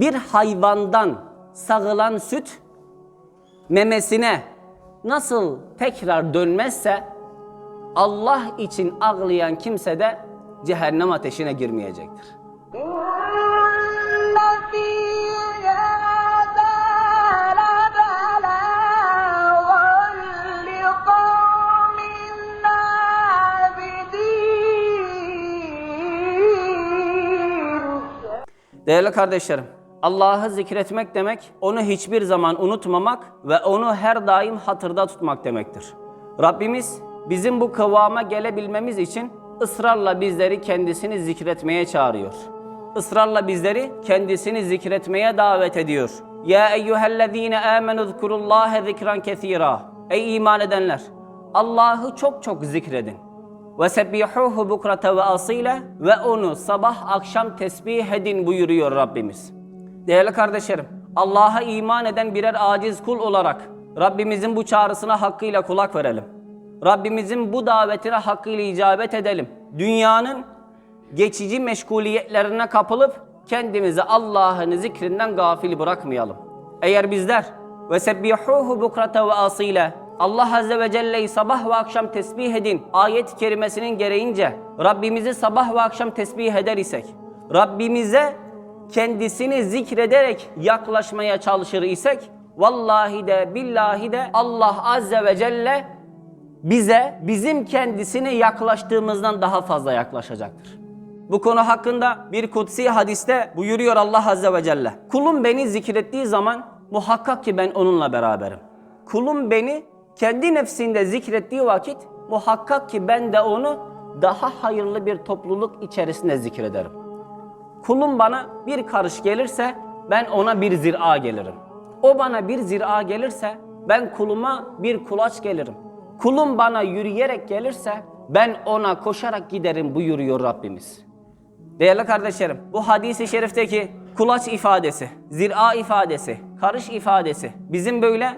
bir hayvandan sağılan süt memesine nasıl tekrar dönmezse Allah için ağlayan kimse de cehennem ateşine girmeyecektir. Değerli kardeşlerim, Allah'ı zikretmek demek, onu hiçbir zaman unutmamak ve onu her daim hatırda tutmak demektir. Rabbimiz bizim bu kıvama gelebilmemiz için ısrarla bizleri kendisini zikretmeye çağırıyor. Israrla bizleri kendisini zikretmeye davet ediyor. Ya eyyühellezine amenu zkurullâhe zikran kesîrâ. Ey iman edenler! Allah'ı çok çok zikredin. Ve sebbihuhu bukrata ve asile ve onu sabah akşam tesbih edin buyuruyor Rabbimiz. Değerli kardeşlerim, Allah'a iman eden birer aciz kul olarak Rabbimizin bu çağrısına hakkıyla kulak verelim. Rabbimizin bu davetine hakkıyla icabet edelim. Dünyanın geçici meşguliyetlerine kapılıp kendimizi Allah'ın zikrinden gafil bırakmayalım. Eğer bizler ve sebbihuhu bukrata ve asile Allah Azze ve Celle'yi sabah ve akşam tesbih edin ayet-i kerimesinin gereğince Rabbimizi sabah ve akşam tesbih eder isek Rabbimize kendisini zikrederek yaklaşmaya çalışır isek vallahi de billahi de Allah Azze ve Celle bize bizim kendisine yaklaştığımızdan daha fazla yaklaşacaktır. Bu konu hakkında bir kutsi hadiste buyuruyor Allah Azze ve Celle. Kulum beni zikrettiği zaman muhakkak ki ben onunla beraberim. Kulum beni kendi nefsinde zikrettiği vakit muhakkak ki ben de onu daha hayırlı bir topluluk içerisinde zikrederim. Kulum bana bir karış gelirse ben ona bir zira gelirim. O bana bir zira gelirse ben kuluma bir kulaç gelirim. Kulum bana yürüyerek gelirse ben ona koşarak giderim buyuruyor Rabbimiz. Değerli kardeşlerim, bu hadisi şerifteki kulaç ifadesi, zira ifadesi, karış ifadesi bizim böyle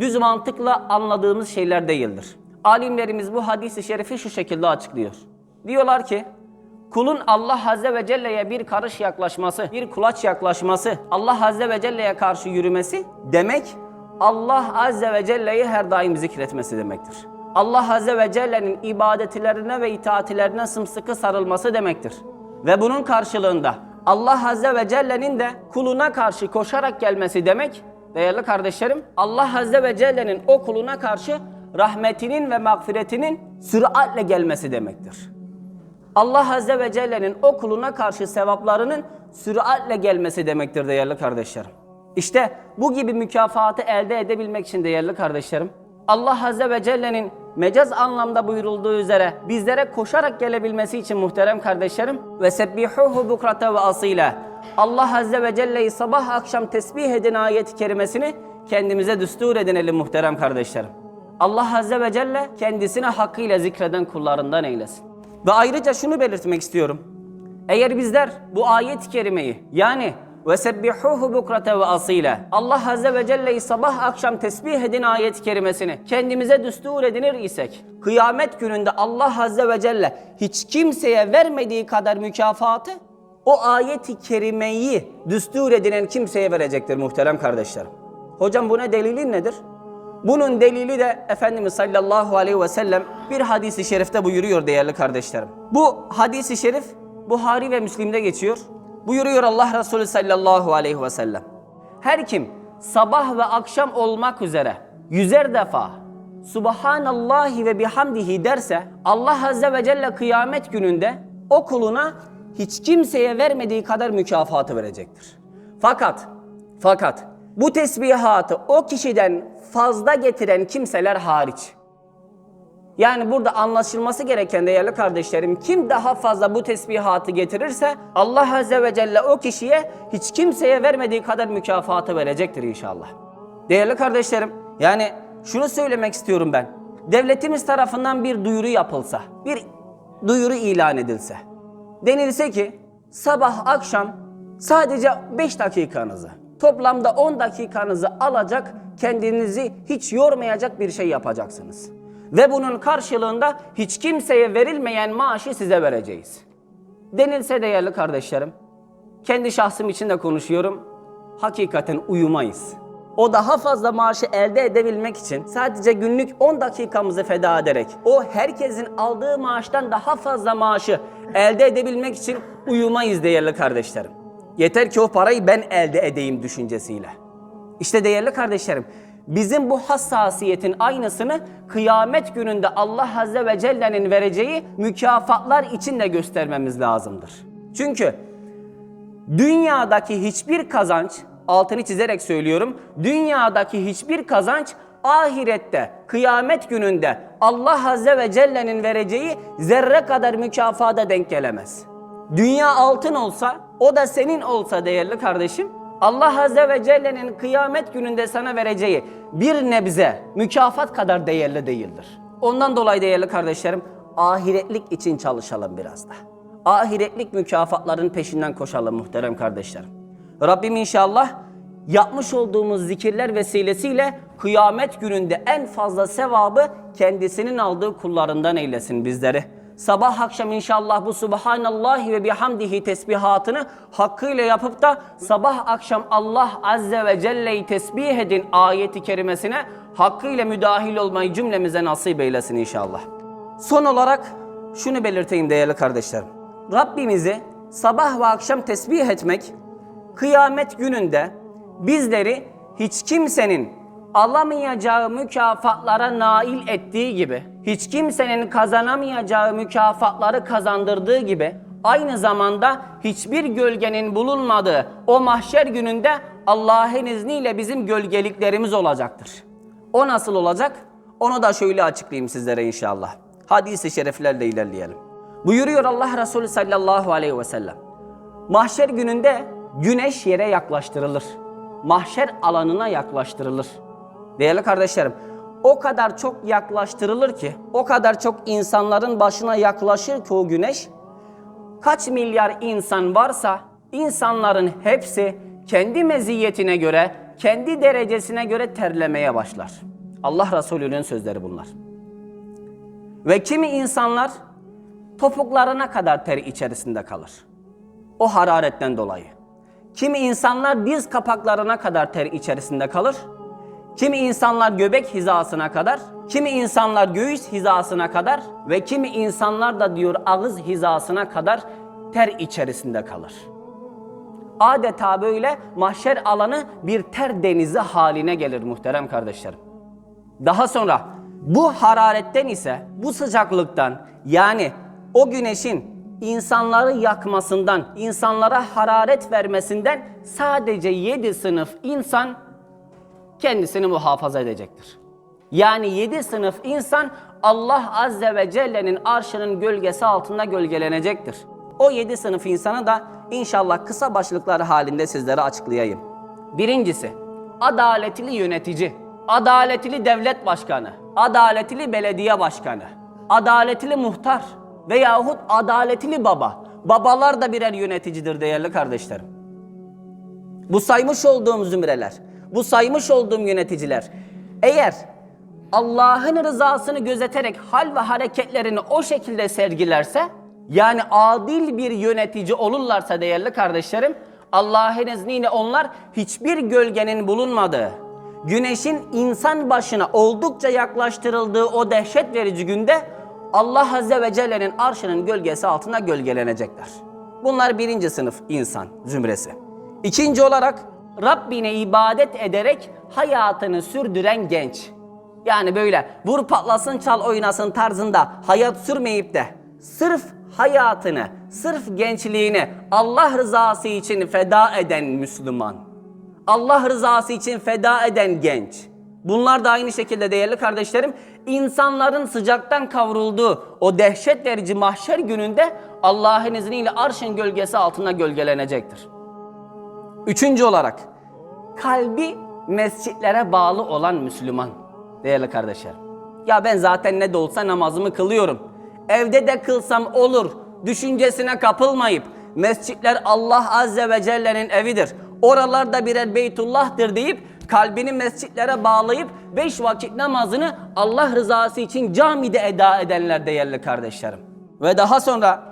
düz mantıkla anladığımız şeyler değildir. Alimlerimiz bu hadisi şerifi şu şekilde açıklıyor. Diyorlar ki, kulun Allah Azze ve Celle'ye bir karış yaklaşması, bir kulaç yaklaşması, Allah Azze ve Celle'ye karşı yürümesi demek, Allah Azze ve Celle'yi her daim zikretmesi demektir. Allah Azze ve Celle'nin ibadetlerine ve itaatlerine sımsıkı sarılması demektir. Ve bunun karşılığında Allah Azze ve Celle'nin de kuluna karşı koşarak gelmesi demek, değerli kardeşlerim, Allah Azze ve Celle'nin o kuluna karşı rahmetinin ve mağfiretinin süratle gelmesi demektir. Allah Azze ve Celle'nin o kuluna karşı sevaplarının süratle gelmesi demektir değerli kardeşlerim. İşte bu gibi mükafatı elde edebilmek için değerli kardeşlerim, Allah Azze ve Celle'nin mecaz anlamda buyurulduğu üzere bizlere koşarak gelebilmesi için muhterem kardeşlerim ve sebbihuhu bukrata ve asile Allah Azze ve Celle'yi sabah akşam tesbih edin ayet-i kerimesini kendimize düstur edinelim muhterem kardeşlerim. Allah Azze ve Celle kendisine hakkıyla zikreden kullarından eylesin. Ve ayrıca şunu belirtmek istiyorum. Eğer bizler bu ayet-i kerimeyi yani bukrate ve asile Allah Azze ve Celle'yi sabah akşam tesbih edin ayet-i kerimesini kendimize düstur edinir isek kıyamet gününde Allah Azze ve Celle hiç kimseye vermediği kadar mükafatı o ayet-i kerimeyi düstur edinen kimseye verecektir muhterem kardeşlerim. Hocam buna delili nedir? Bunun delili de Efendimiz sallallahu aleyhi ve sellem bir hadisi şerifte buyuruyor değerli kardeşlerim. Bu hadisi şerif Buhari ve Müslim'de geçiyor. Buyuruyor Allah Resulü sallallahu aleyhi ve sellem. Her kim sabah ve akşam olmak üzere yüzer defa Subhanallahi ve bihamdihi derse Allah Azze ve Celle kıyamet gününde o kuluna hiç kimseye vermediği kadar mükafatı verecektir. Fakat fakat bu tesbihatı o kişiden fazla getiren kimseler hariç. Yani burada anlaşılması gereken değerli kardeşlerim kim daha fazla bu tesbihatı getirirse Allah Azze ve Celle o kişiye hiç kimseye vermediği kadar mükafatı verecektir inşallah. Değerli kardeşlerim yani şunu söylemek istiyorum ben. Devletimiz tarafından bir duyuru yapılsa, bir duyuru ilan edilse. Denilse ki sabah akşam sadece 5 dakikanızı, toplamda 10 dakikanızı alacak, kendinizi hiç yormayacak bir şey yapacaksınız. Ve bunun karşılığında hiç kimseye verilmeyen maaşı size vereceğiz. Denilse değerli kardeşlerim, kendi şahsım için de konuşuyorum. Hakikaten uyumayız. O daha fazla maaşı elde edebilmek için sadece günlük 10 dakikamızı feda ederek o herkesin aldığı maaştan daha fazla maaşı elde edebilmek için uyumayız değerli kardeşlerim. Yeter ki o parayı ben elde edeyim düşüncesiyle. İşte değerli kardeşlerim, bizim bu hassasiyetin aynısını kıyamet gününde Allah Azze ve Celle'nin vereceği mükafatlar için de göstermemiz lazımdır. Çünkü dünyadaki hiçbir kazanç, altını çizerek söylüyorum, dünyadaki hiçbir kazanç ahirette, kıyamet gününde Allah Azze ve Celle'nin vereceği zerre kadar mükafata denk gelemez. Dünya altın olsa, o da senin olsa değerli kardeşim, Allah Azze ve Celle'nin kıyamet gününde sana vereceği bir nebze mükafat kadar değerli değildir. Ondan dolayı değerli kardeşlerim, ahiretlik için çalışalım biraz da. Ahiretlik mükafatların peşinden koşalım muhterem kardeşlerim. Rabbim inşallah yapmış olduğumuz zikirler vesilesiyle kıyamet gününde en fazla sevabı kendisinin aldığı kullarından eylesin bizleri. Sabah akşam inşallah bu Subhanallahi ve bihamdihi tesbihatını hakkıyla yapıp da sabah akşam Allah Azze ve Celle'yi tesbih edin ayeti kerimesine hakkıyla müdahil olmayı cümlemize nasip eylesin inşallah. Son olarak şunu belirteyim değerli kardeşlerim. Rabbimizi sabah ve akşam tesbih etmek kıyamet gününde bizleri hiç kimsenin alamayacağı mükafatlara nail ettiği gibi, hiç kimsenin kazanamayacağı mükafatları kazandırdığı gibi, aynı zamanda hiçbir gölgenin bulunmadığı o mahşer gününde Allah'ın izniyle bizim gölgeliklerimiz olacaktır. O nasıl olacak? Onu da şöyle açıklayayım sizlere inşallah. Hadis-i şeriflerle ilerleyelim. Buyuruyor Allah Resulü sallallahu aleyhi ve sellem. Mahşer gününde güneş yere yaklaştırılır. Mahşer alanına yaklaştırılır. Değerli kardeşlerim, o kadar çok yaklaştırılır ki, o kadar çok insanların başına yaklaşır ki o güneş, kaç milyar insan varsa insanların hepsi kendi meziyetine göre, kendi derecesine göre terlemeye başlar. Allah Resulü'nün sözleri bunlar. Ve kimi insanlar topuklarına kadar ter içerisinde kalır. O hararetten dolayı. Kimi insanlar diz kapaklarına kadar ter içerisinde kalır. Kimi insanlar göbek hizasına kadar, kimi insanlar göğüs hizasına kadar ve kimi insanlar da diyor ağız hizasına kadar ter içerisinde kalır. Adeta böyle mahşer alanı bir ter denizi haline gelir muhterem kardeşlerim. Daha sonra bu hararetten ise bu sıcaklıktan yani o güneşin insanları yakmasından, insanlara hararet vermesinden sadece 7 sınıf insan kendisini muhafaza edecektir. Yani 7 sınıf insan Allah Azze ve Celle'nin arşının gölgesi altında gölgelenecektir. O 7 sınıf insanı da inşallah kısa başlıkları halinde sizlere açıklayayım. Birincisi, adaletli yönetici, adaletli devlet başkanı, adaletli belediye başkanı, adaletli muhtar veyahut adaletli baba. Babalar da birer yöneticidir değerli kardeşlerim. Bu saymış olduğum zümreler, bu saymış olduğum yöneticiler eğer Allah'ın rızasını gözeterek hal ve hareketlerini o şekilde sergilerse yani adil bir yönetici olurlarsa değerli kardeşlerim Allah'ın izniyle onlar hiçbir gölgenin bulunmadığı güneşin insan başına oldukça yaklaştırıldığı o dehşet verici günde Allah Azze ve Celle'nin arşının gölgesi altında gölgelenecekler. Bunlar birinci sınıf insan zümresi. İkinci olarak Rabbine ibadet ederek hayatını sürdüren genç. Yani böyle vur patlasın çal oynasın tarzında hayat sürmeyip de sırf hayatını, sırf gençliğini Allah rızası için feda eden Müslüman. Allah rızası için feda eden genç. Bunlar da aynı şekilde değerli kardeşlerim insanların sıcaktan kavrulduğu o dehşet verici mahşer gününde Allah'ın izniyle arşın gölgesi altında gölgelenecektir. Üçüncü olarak kalbi mescitlere bağlı olan Müslüman. Değerli kardeşlerim. Ya ben zaten ne de olsa namazımı kılıyorum. Evde de kılsam olur düşüncesine kapılmayıp mescitler Allah Azze ve Celle'nin evidir. Oralar da birer Beytullah'tır deyip kalbini mescitlere bağlayıp beş vakit namazını Allah rızası için camide eda edenler değerli kardeşlerim. Ve daha sonra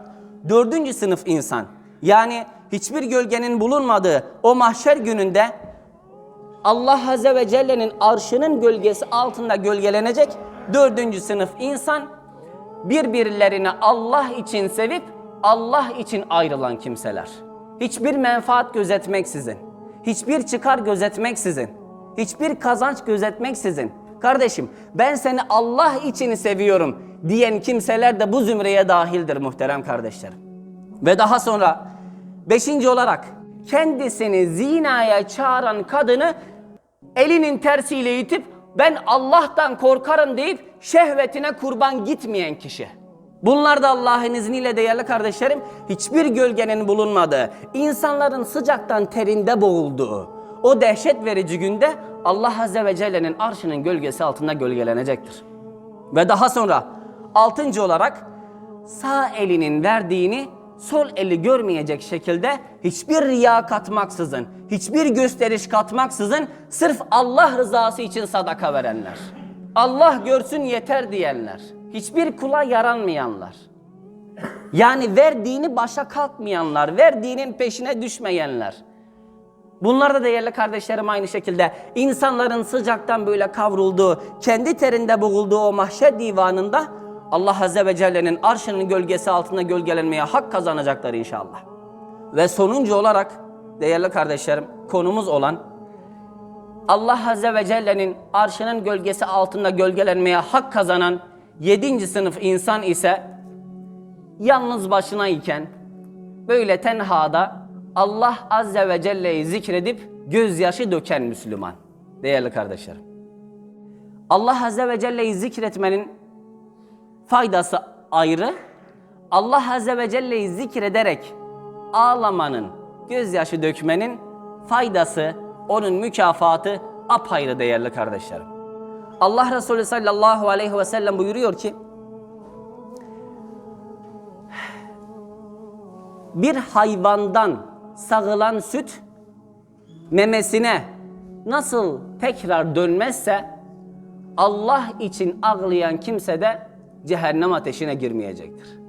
dördüncü sınıf insan Yani hiçbir gölgenin bulunmadığı o mahşer gününde Allah Azze ve Celle'nin arşının gölgesi altında gölgelenecek dördüncü sınıf insan birbirlerini Allah için sevip Allah için ayrılan kimseler. Hiçbir menfaat gözetmeksizin, hiçbir çıkar gözetmeksizin, hiçbir kazanç gözetmeksizin. Kardeşim ben seni Allah için seviyorum diyen kimseler de bu zümreye dahildir muhterem kardeşlerim. Ve daha sonra beşinci olarak kendisini zinaya çağıran kadını elinin tersiyle itip ben Allah'tan korkarım deyip şehvetine kurban gitmeyen kişi. Bunlar da Allah'ın izniyle değerli kardeşlerim hiçbir gölgenin bulunmadığı, insanların sıcaktan terinde boğulduğu o dehşet verici günde Allah Azze ve Celle'nin arşının gölgesi altında gölgelenecektir. Ve daha sonra altıncı olarak sağ elinin verdiğini sol eli görmeyecek şekilde hiçbir riya katmaksızın, hiçbir gösteriş katmaksızın sırf Allah rızası için sadaka verenler. Allah görsün yeter diyenler. Hiçbir kula yaranmayanlar. Yani verdiğini başa kalkmayanlar, verdiğinin peşine düşmeyenler. Bunlar da değerli kardeşlerim aynı şekilde insanların sıcaktan böyle kavrulduğu, kendi terinde boğulduğu o mahşer divanında Allah Azze ve Celle'nin arşının gölgesi altında gölgelenmeye hak kazanacaklar inşallah. Ve sonuncu olarak değerli kardeşlerim konumuz olan Allah Azze ve Celle'nin arşının gölgesi altında gölgelenmeye hak kazanan yedinci sınıf insan ise yalnız başına iken böyle tenhada Allah Azze ve Celle'yi zikredip gözyaşı döken Müslüman. Değerli kardeşlerim. Allah Azze ve Celle'yi zikretmenin faydası ayrı. Allah Azze ve Celle'yi zikrederek ağlamanın, gözyaşı dökmenin faydası, onun mükafatı apayrı değerli kardeşlerim. Allah Resulü sallallahu aleyhi ve sellem buyuruyor ki, bir hayvandan sağılan süt memesine nasıl tekrar dönmezse Allah için ağlayan kimse de cehennem ateşine girmeyecektir.